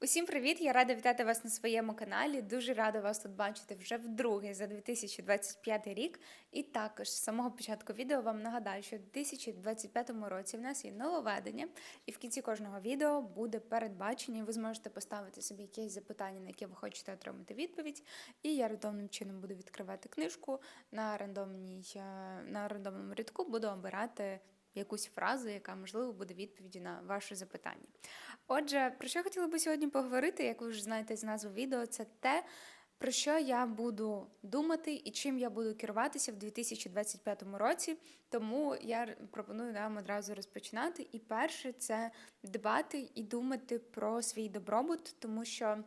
Усім привіт! Я рада вітати вас на своєму каналі. Дуже рада вас тут бачити вже вдруге за 2025 рік. І також з самого початку відео вам нагадаю, що в 2025 році в нас є нововведення, і в кінці кожного відео буде передбачення, ви зможете поставити собі якесь запитання, на яке ви хочете отримати відповідь. І я рандомним чином буду відкривати книжку на рандомній е, на рандомному рядку, буду обирати якусь фразу, яка можливо буде відповіді на ваше запитання. Отже, про що я хотіла би сьогодні поговорити, як ви вже знаєте з назви відео, це те, про що я буду думати і чим я буду керуватися в 2025 році. Тому я пропоную нам одразу розпочинати. І перше це дбати і думати про свій добробут, тому що.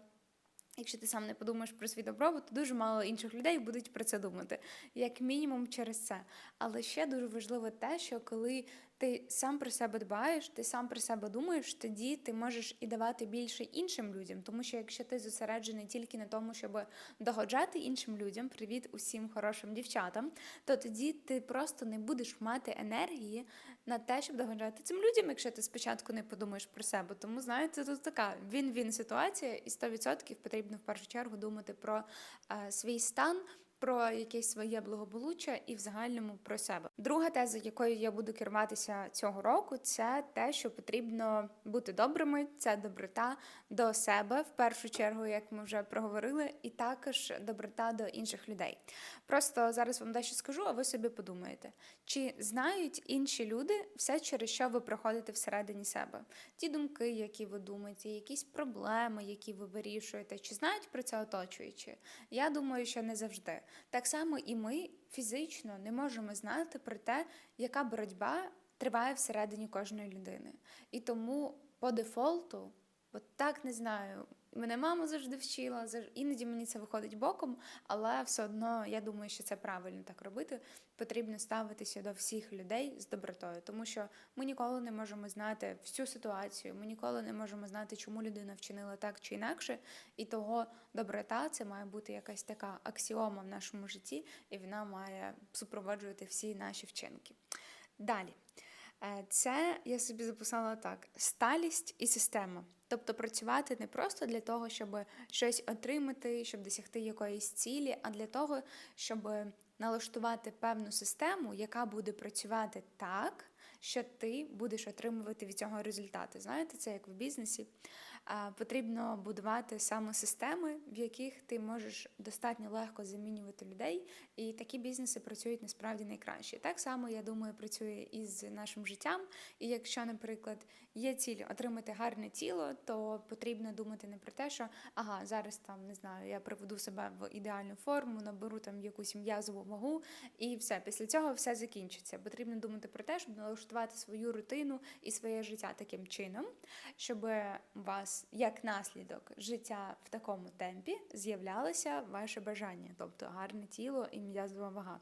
Якщо ти сам не подумаєш про свій добробут, то дуже мало інших людей будуть про це думати, як мінімум через це. Але ще дуже важливо те, що коли ти сам про себе дбаєш, ти сам про себе думаєш, тоді ти можеш і давати більше іншим людям. Тому що якщо ти зосереджений тільки на тому, щоб догоджати іншим людям, привіт усім хорошим дівчатам, то тоді ти просто не будеш мати енергії на те, щоб догоджати цим людям, якщо ти спочатку не подумаєш про себе. Тому знаєте, тут така він-він ситуація, і 100% потрібно в першу чергу думати про е, свій стан про якесь своє благополуччя і в загальному про себе. Друга теза, якою я буду керуватися цього року, це те, що потрібно бути добрими, це доброта до себе в першу чергу, як ми вже проговорили, і також доброта до інших людей. Просто зараз вам дещо скажу, а ви собі подумаєте, чи знають інші люди все, через що ви проходите всередині себе? Ті думки, які ви думаєте, якісь проблеми, які ви вирішуєте, чи знають про це оточуючі? Я думаю, що не завжди. Так само і ми фізично не можемо знати про те, яка боротьба триває всередині кожної людини. І тому по дефолту, от так не знаю. Мене мама завжди вчила, іноді мені це виходить боком, але все одно я думаю, що це правильно так робити. Потрібно ставитися до всіх людей з добротою, тому що ми ніколи не можемо знати всю ситуацію, ми ніколи не можемо знати, чому людина вчинила так чи інакше. І того доброта це має бути якась така аксіома в нашому житті, і вона має супроводжувати всі наші вчинки. Далі. Е, це я собі записала так: сталість і система. Тобто працювати не просто для того, щоб щось отримати, щоб досягти якоїсь цілі, а для того, щоб налаштувати певну систему, яка буде працювати так, що ти будеш отримувати від цього результати. Знаєте, це як в бізнесі потрібно будувати саме системи, в яких ти можеш достатньо легко замінювати людей, і такі бізнеси працюють насправді найкраще. Так само, я думаю, працює і з нашим життям. І якщо, наприклад, є ціль отримати гарне тіло, то потрібно думати не про те, що ага, зараз там не знаю, я приведу себе в ідеальну форму, наберу там якусь м'язову вагу, і все після цього все закінчиться. Потрібно думати про те, щоб налаштувати свою рутину і своє життя таким чином, щоб у як наслідок життя в такому темпі з'являлося ваше бажання, тобто гарне тіло і м'язова вага.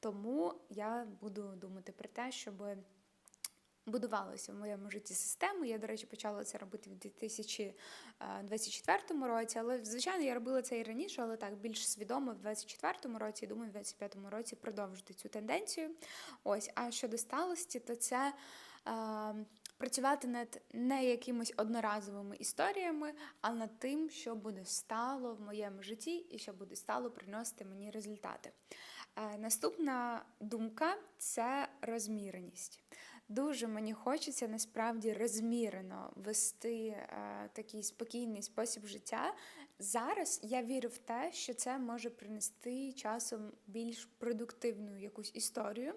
Тому я буду думати про те, щоб будувалася в моєму житті системи. Я, до речі, почала це робити в 2024 році, але, звичайно, я робила це і раніше, але так більш свідомо в 2024 році, і думаю, в 2025 році продовжити цю тенденцію. Ось, а щодо сталості, то це працювати над не якимись одноразовими історіями, а над тим, що буде стало в моєму житті і що буде стало приносити мені результати. Е, наступна думка це розміреність. Дуже мені хочеться насправді розмірено вести е, такий спокійний спосіб життя. Зараз я вірю в те, що це може принести часом більш продуктивну якусь історію.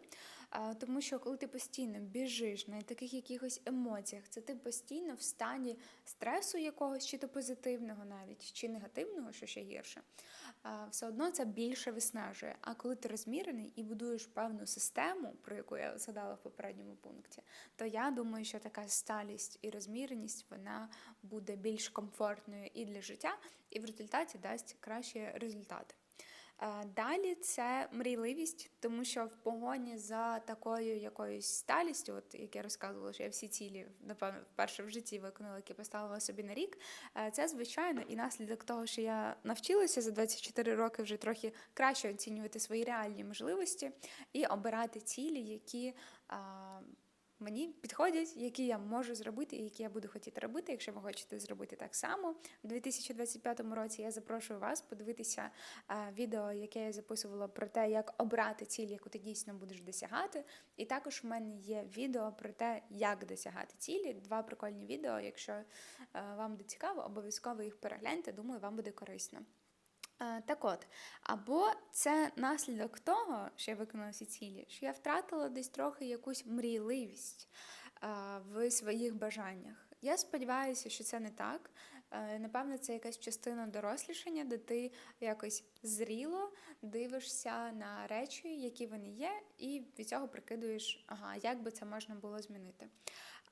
Тому що коли ти постійно біжиш на таких якихось емоціях, це ти постійно в стані стресу якогось, чи то позитивного навіть, чи негативного, що ще гірше, все одно це більше виснажує. А коли ти розмірений і будуєш певну систему, про яку я згадала в попередньому пункті, то я думаю, що така сталість і розміреність вона буде більш комфортною і для життя, і в результаті дасть кращі результати. Далі це мрійливість, тому що в погоні за такою якоюсь сталістю, от як я розказувала, що я всі цілі, напевно, вперше в житті виконала, які поставила собі на рік. Це звичайно і наслідок того, що я навчилася за 24 роки вже трохи краще оцінювати свої реальні можливості і обирати цілі, які мені підходять, які я можу зробити, і які я буду хотіти робити. Якщо ви хочете зробити так само в 2025 році, я запрошую вас подивитися відео, яке я записувала про те, як обрати ціль, яку ти дійсно будеш досягати. І також в мене є відео про те, як досягати цілі. Два прикольні відео. Якщо вам буде цікаво, обов'язково їх перегляньте. Думаю, вам буде корисно. Е, Так от, або це наслідок того, що я виконала всі цілі, що я втратила десь трохи якусь мрійливість е, в своїх бажаннях. Я сподіваюся, що це не так. Е, Напевно, це якась частина дорослішання, де ти якось зріло дивишся на речі, які вони є, і від цього прикидуєш, ага, як би це можна було змінити.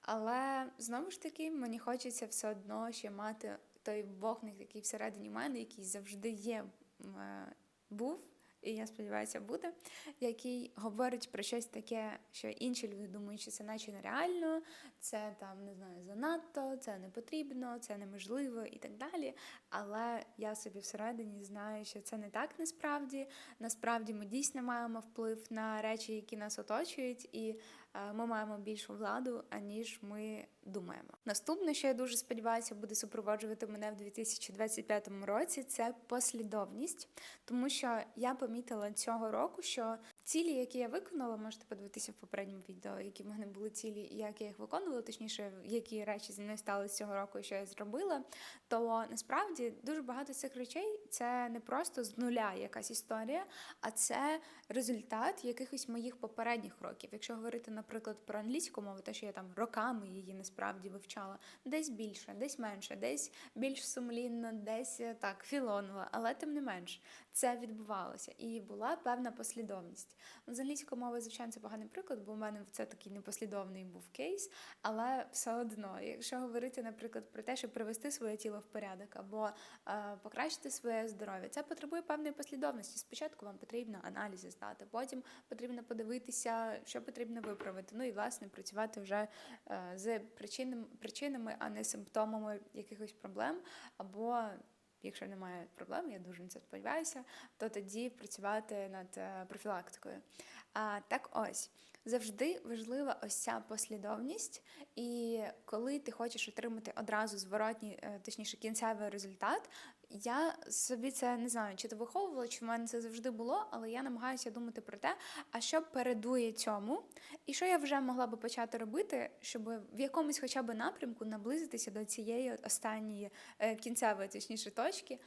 Але знову ж таки, мені хочеться все одно ще мати той вогник, який всередині мене, який завжди є, е, був, і я сподіваюся, буде, який говорить про щось таке, що інші люди думають, що це наче нереально, це там не знаю, занадто, це не потрібно, це неможливо і так далі. Але я собі всередині знаю, що це не так насправді. Насправді ми дійсно маємо вплив на речі, які нас оточують, і ми маємо більшу владу, аніж ми думаємо. Наступне, що я дуже сподіваюся, буде супроводжувати мене в 2025 році, це послідовність, тому що я помітила цього року, що цілі, які я виконала, можете подивитися в попередньому відео, які в мене були цілі, як я їх виконувала, точніше, які речі зі мною сталися цього року, що я зробила. То насправді дуже багато цих речей це не просто з нуля якась історія, а це результат якихось моїх попередніх років. Якщо говорити, наприклад, про англійську мову, те, що я там роками її насправді вивчала, десь більше, десь менше, десь більш сумлінно, десь е, так філонила, але тим не менш це відбувалося і була певна послідовність. Ну, З англійської мови, звичайно, це поганий приклад, бо у мене це такий непослідовний був кейс, але все одно, якщо говорити, наприклад, про те, щоб привести своє тіло в порядок або е, покращити своє здоров'я, це потребує певної послідовності. Спочатку вам потрібно аналізи здати, потім потрібно подивитися, що потрібно виправити. Ну і власне працювати вже е, з причинами, причинами, а не симптомами якихось проблем або. Якщо немає проблем, я дуже на це сподіваюся, то тоді працювати над е, профілактикою. А так ось завжди важлива ось ця послідовність, і коли ти хочеш отримати одразу зворотній, е, точніше, кінцевий результат, я собі це не знаю, чи то виховувала, чи в мене це завжди було, але я намагаюся думати про те, а що передує цьому, і що я вже могла би почати робити, щоб в якомусь хоча б напрямку наблизитися до цієї останньої е, кінцевої, точніше, точки.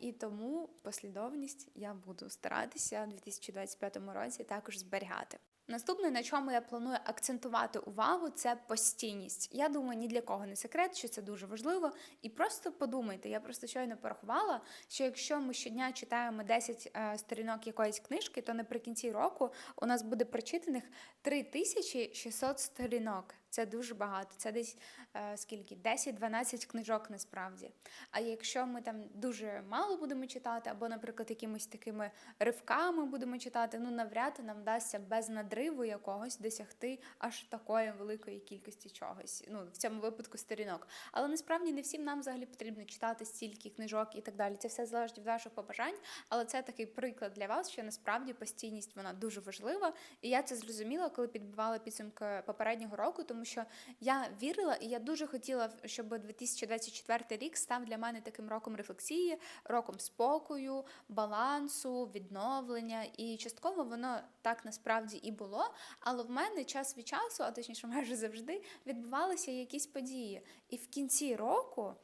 І тому послідовність я буду старатися у 2025 році також зберігати. Наступне, на чому я планую акцентувати увагу, це постійність. Я думаю, ні для кого не секрет, що це дуже важливо. І просто подумайте, я просто щойно порахувала, що якщо ми щодня читаємо 10 е, сторінок якоїсь книжки, то наприкінці року у нас буде прочитаних 3600 сторінок. Це дуже багато. Це десь е, скільки? 10-12 книжок насправді. А якщо ми там дуже мало будемо читати, або, наприклад, якимись такими ривками будемо читати, ну навряд нам вдасться без надриву якогось досягти аж такої великої кількості чогось. Ну, в цьому випадку сторінок. Але насправді не всім нам взагалі потрібно читати стільки книжок і так далі. Це все залежить від ваших побажань, але це такий приклад для вас, що насправді постійність вона дуже важлива. І я це зрозуміла, коли підбивала підсумки попереднього року, тому що я вірила і я дуже хотіла, щоб 2024 рік став для мене таким роком рефлексії, роком спокою, балансу, відновлення. І частково воно так насправді і було. Але в мене час від часу, а точніше, майже завжди, відбувалися якісь події. І в кінці року.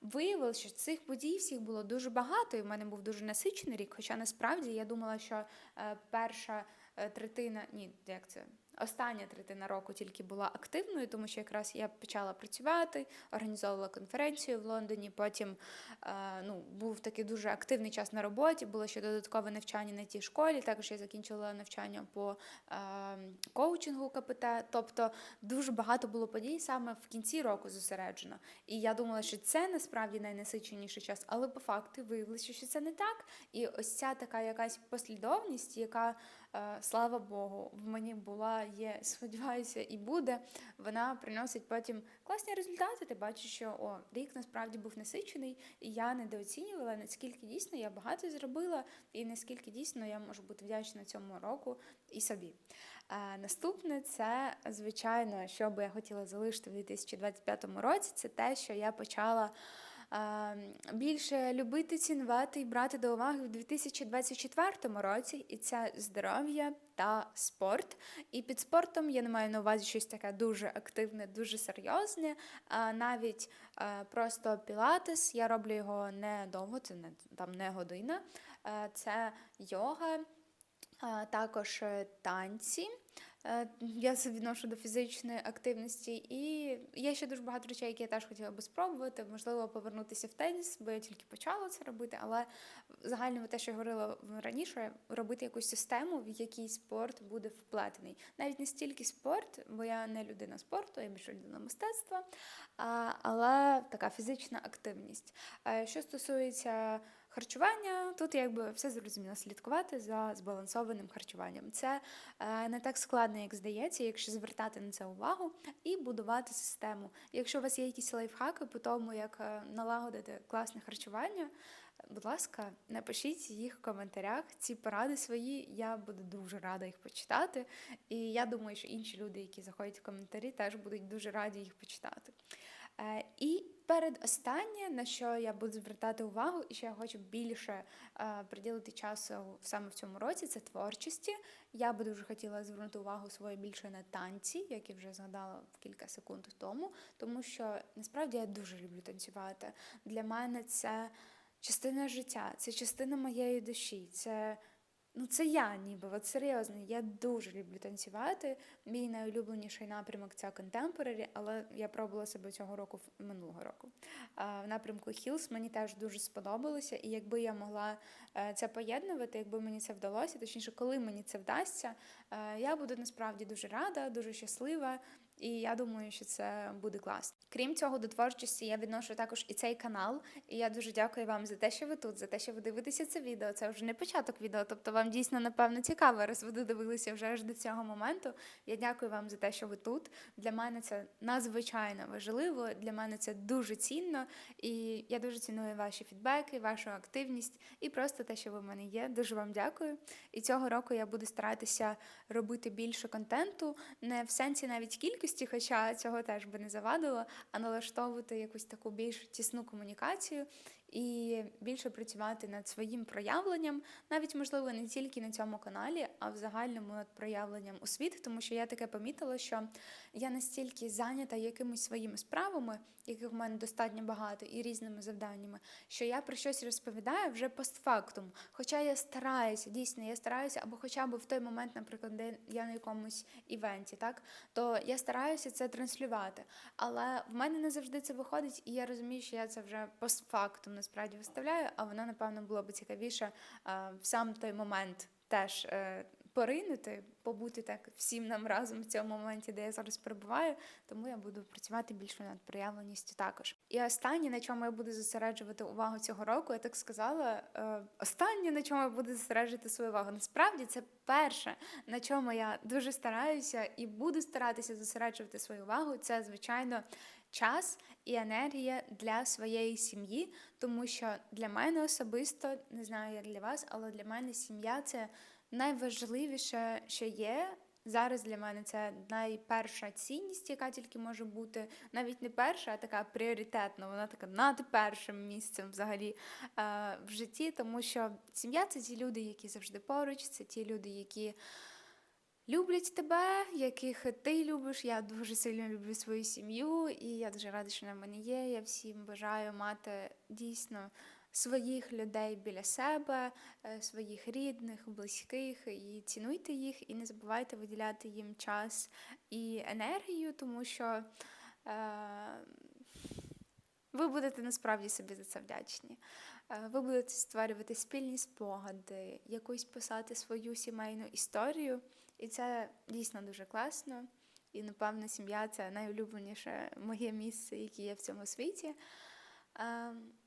Виявилося, що цих подій всіх було дуже багато, і в мене був дуже насичений рік. Хоча насправді я думала, що е, перша е, третина, ні, як це остання третина року тільки була активною, тому що якраз я почала працювати, організовувала конференцію в Лондоні. Потім е, ну, був такий дуже активний час на роботі, було ще додаткове навчання на тій школі. Також я закінчила навчання по е, коучингу КПТ. Тобто дуже багато було подій саме в кінці року зосереджено. І я думала, що це насправді найнасиченіший час, але по факту виявилося, що це не так. І ось ця така якась послідовність, яка, слава Богу, в мені була є, сподіваюся, і буде, вона приносить потім класні результати. Ти бачиш, що о, рік насправді був насичений, і я недооцінювала, наскільки дійсно я багато зробила, і наскільки дійсно я можу бути вдячна цьому року і собі. Е, Наступне це, звичайно, що би я хотіла залишити в 2025 році, це те, що я почала е, більше любити, цінувати і брати до уваги в 2024 році, і це здоров'я та спорт. І під спортом я не маю на увазі щось таке дуже активне, дуже серйозне. Навіть просто пілатес. Я роблю його не довго, це не там не година. Це йога, також танці. Е, Я це відношу до фізичної активності, і є ще дуже багато речей, які я теж хотіла би спробувати. Можливо, повернутися в теніс, бо я тільки почала це робити. Але загально те, що я говорила раніше, робити якусь систему, в якій спорт буде вплетений. Навіть не стільки спорт, бо я не людина спорту, я більше людина мистецтва, але така фізична активність. Е, Що стосується харчування, тут якби все зрозуміло, слідкувати за збалансованим харчуванням. Це е, не так складно, як здається, якщо звертати на це увагу і будувати систему. Якщо у вас є якісь лайфхаки по тому, як е, налагодити класне харчування, будь ласка, напишіть їх в коментарях. Ці поради свої. Я буду дуже рада їх почитати. І я думаю, що інші люди, які заходять в коментарі, теж будуть дуже раді їх почитати. Е, І передостаннє, на що я буду звертати увагу, і що я хочу більше е, приділити часу саме в цьому році, це творчості. Я би дуже хотіла звернути увагу свою більше на танці, як я вже згадала в кілька секунд тому, тому що насправді я дуже люблю танцювати. Для мене це частина життя, це частина моєї душі. Це Ну, це я ніби, от серйозно, я дуже люблю танцювати. Мій найулюбленіший напрямок це контемпорарі, але я пробувала себе цього року минулого року. В напрямку Хілс мені теж дуже сподобалося, і якби я могла е, це поєднувати, якби мені це вдалося, точніше, коли мені це вдасться, е, я буду насправді дуже рада, дуже щаслива. І я думаю, що це буде класно. Крім цього, до творчості я відношу також і цей канал. І я дуже дякую вам за те, що ви тут, за те, що ви дивитеся це відео. Це вже не початок відео, тобто вам дійсно напевно цікаво, раз ви додивилися вже аж до цього моменту. Я дякую вам за те, що ви тут. Для мене це надзвичайно важливо. Для мене це дуже цінно. І я дуже ціную ваші фідбеки, вашу активність і просто те, що ви в мене є. Дуже вам дякую. І цього року я буду старатися робити більше контенту, не в сенсі навіть кількості кількості, хоча цього теж би не завадило, а налаштовувати якусь таку більш тісну комунікацію і більше працювати над своїм проявленням, навіть можливо не тільки на цьому каналі, а в загальному над проявленням у світ, тому що я таке помітила, що я настільки зайнята якимись своїми справами, яких в мене достатньо багато, і різними завданнями, що я про щось розповідаю вже постфактум. Хоча я стараюся, дійсно, я стараюся, або хоча б в той момент, наприклад, де я на якомусь івенті, так то я стараюся це транслювати. Але в мене не завжди це виходить, і я розумію, що я це вже постфактум насправді виставляю, а воно, напевно, було б цікавіше в сам той момент теж. е, Поринути, побути так всім нам разом в цьому моменті, де я зараз перебуваю, тому я буду працювати більше над проявленістю також. І останнє, на чому я буду зосереджувати увагу цього року, я так сказала. Е, останнє, на чому я буду зосереджувати свою увагу. Насправді це перше, на чому я дуже стараюся і буду старатися зосереджувати свою увагу. Це звичайно час і енергія для своєї сім'ї, тому що для мене особисто не знаю, як для вас, але для мене сім'я це найважливіше, що є. Зараз для мене це найперша цінність, яка тільки може бути навіть не перша, а така пріоритетна. Вона така над першим місцем взагалі е, в житті, тому що сім'я це ті люди, які завжди поруч, це ті люди, які люблять тебе, яких ти любиш. Я дуже сильно люблю свою сім'ю, і я дуже рада, що вона в мене є. Я всім бажаю мати дійсно своїх людей біля себе, е, своїх рідних, близьких, і цінуйте їх, і не забувайте виділяти їм час і енергію, тому що. Е- ви будете насправді собі за це вдячні. Е, Ви будете створювати спільні спогади, якусь писати свою сімейну історію, і це дійсно дуже класно. І, напевно, сім'я це найулюбленіше моє місце, яке є в цьому світі.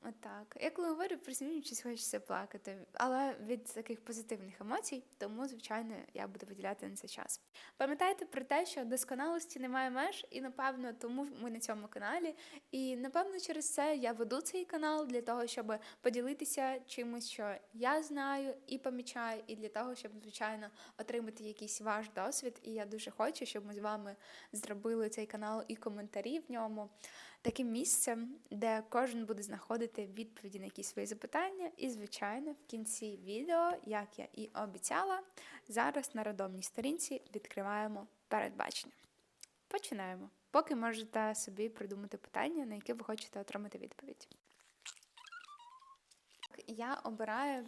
Отак. Я коли говорю, присміюючись, хочеться плакати, але від таких позитивних емоцій, тому, звичайно, я буду виділяти на це час. Пам'ятайте про те, що досконалості немає меж, і напевно тому ми на цьому каналі. І напевно через це я веду цей канал для того, щоб поділитися чимось, що я знаю і помічаю, і для того, щоб звичайно отримати якийсь ваш досвід. І я дуже хочу, щоб ми з вами зробили цей канал і коментарі в ньому таким місцем, де кожен буде знаходити відповіді на якісь свої запитання. І, звичайно, в кінці відео, як я і обіцяла, зараз на родомній сторінці відкриваємо передбачення. Починаємо. Поки можете собі придумати питання, на яке ви хочете отримати відповідь. Я обираю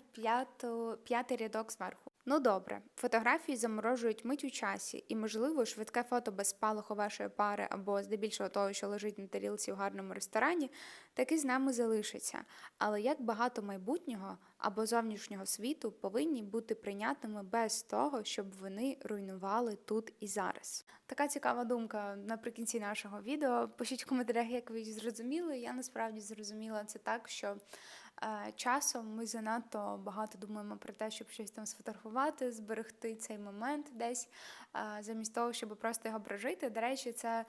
п'ятий рядок зверху. Ну добре, фотографії заморожують мить у часі, і, можливо, швидке фото без спалаху вашої пари або здебільшого того, що лежить на тарілці у гарному ресторані, таки з нами залишиться. Але як багато майбутнього або зовнішнього світу повинні бути прийнятними без того, щоб вони руйнували тут і зараз. Така цікава думка наприкінці нашого відео. Пишіть в коментарях, як ви зрозуміли. Я насправді зрозуміла це так, що. Е, Часом ми занадто багато думаємо про те, щоб щось там сфотографувати, зберегти цей момент десь, замість того, щоб просто його прожити. До речі, це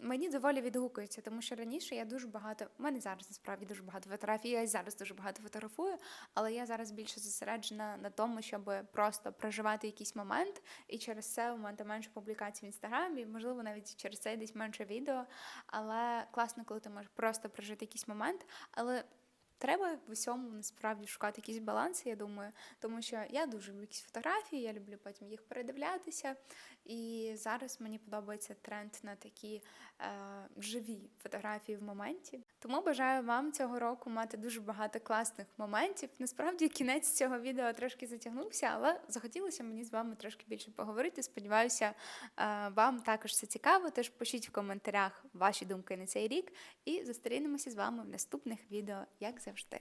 мені доволі відгукується, тому що раніше я дуже багато. У мене зараз насправді дуже багато фотографій, я зараз дуже багато фотографую, але я зараз більше зосереджена на тому, щоб просто проживати якийсь момент, і через це у мене менше публікацій в інстаграмі, можливо, навіть через це десь менше відео. Але класно, коли ти можеш просто прожити якийсь момент. Але Треба в усьому насправді шукати якісь баланси, я думаю, тому що я дуже люблю якісь фотографії, я люблю потім їх передивлятися. І зараз мені подобається тренд на такі е, живі фотографії в моменті. Тому бажаю вам цього року мати дуже багато класних моментів. Насправді кінець цього відео трошки затягнувся, але захотілося мені з вами трошки більше поговорити. Сподіваюся, е, вам також це цікаво. Тож пишіть в коментарях ваші думки на цей рік і зустрінемося з вами в наступних відео, як завжди.